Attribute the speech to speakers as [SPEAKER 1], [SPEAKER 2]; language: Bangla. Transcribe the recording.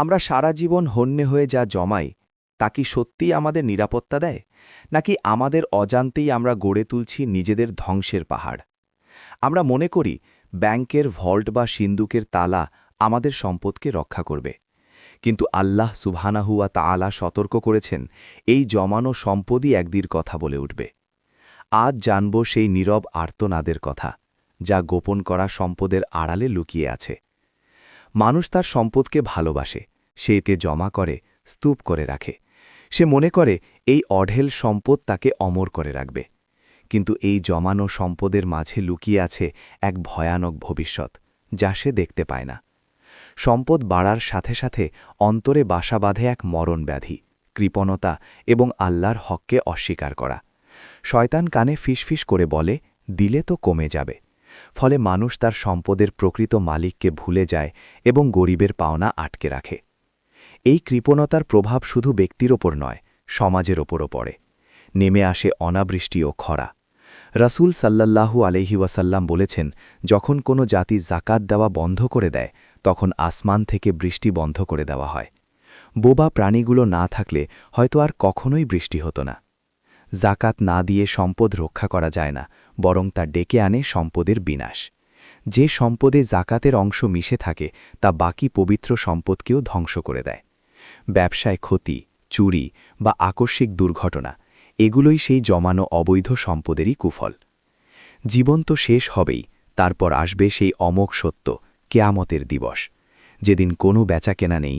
[SPEAKER 1] আমরা সারা জীবন হন্যে হয়ে যা জমাই, তা কি সত্যিই আমাদের নিরাপত্তা দেয়? নাকি আমাদের অজান্তেই আমরা গড়ে তুলছি নিজেদের ধ্বংসের পাহাড়? আমরা মনে করি, ব্যাংকের ভল্ট বা সিন্দুকের তালা আমাদের সম্পদকে রক্ষা করবে। কিন্তু আল্লাহ সুবহানাহুয়া তাআলা সতর্ক করেছেন, এই জমানো সম্পদই একদির কথা বলে উঠবে। আজ জানব সেই নীরব আর্তনাদের কথা, যা গোপন করা সম্পদের আড়ালে লুকিয়ে আছে। মানুষ তার সম্পদকে ভালোবাসে, সে একে জমা করে, স্তূপ করে রাখে। সে মনে করে, এই অঢেল সম্পদ তাকে অমর করে রাখবে। কিন্তু এই জমানো সম্পদের মাঝে লুকিয়ে আছে এক ভয়ানক ভবিষ্যৎ, যা সে দেখতে পায় না। সম্পদ বাড়ার সাথে সাথে অন্তরে বাসা বাঁধে এক মরণ ব্যাধি, কৃপণতা এবং আল্লাহর হককে অস্বীকার করা। শয়তান কানে ফিসফিস করে বলে, দিলে তো কমে যাবে। ফলে মানুষ তার সম্পদের প্রকৃত মালিককে ভুলে যায় এবং গরিবের পাওনা আটকে রাখে। এই কৃপণতার প্রভাব শুধু ব্যক্তির ওপর নয়, সমাজের ওপরও পড়ে। নেমে আসে অনাবৃষ্টি ও খরা। রাসূল সাল্লাল্লাহু আলহি ওয়াসাল্লাম বলেছেন, যখন কোনো জাতি জাকাত দেওয়া বন্ধ করে দেয়, তখন আসমান থেকে বৃষ্টি বন্ধ করে দেওয়া হয়। বোবা প্রাণীগুলো না থাকলে হয়তো আর কখনোই বৃষ্টি হতো না। জাকাত না দিয়ে সম্পদ রক্ষা করা যায় না, বরং তা ডেকে আনে সম্পদের বিনাশ। যে সম্পদে জাকাতের অংশ মিশে থাকে, তা বাকি পবিত্র সম্পদকেও ধ্বংস করে দেয়। ব্যবসায় ক্ষতি, চুরি বা আকস্মিক দুর্ঘটনা, এগুলোই সেই জমানো অবৈধ সম্পদেরই কুফল। জীবন তো শেষ হবেই, তারপর আসবে সেই অমোক সত্য, কেয়ামতের দিবস। যেদিন কোনো বেচাকেনা নেই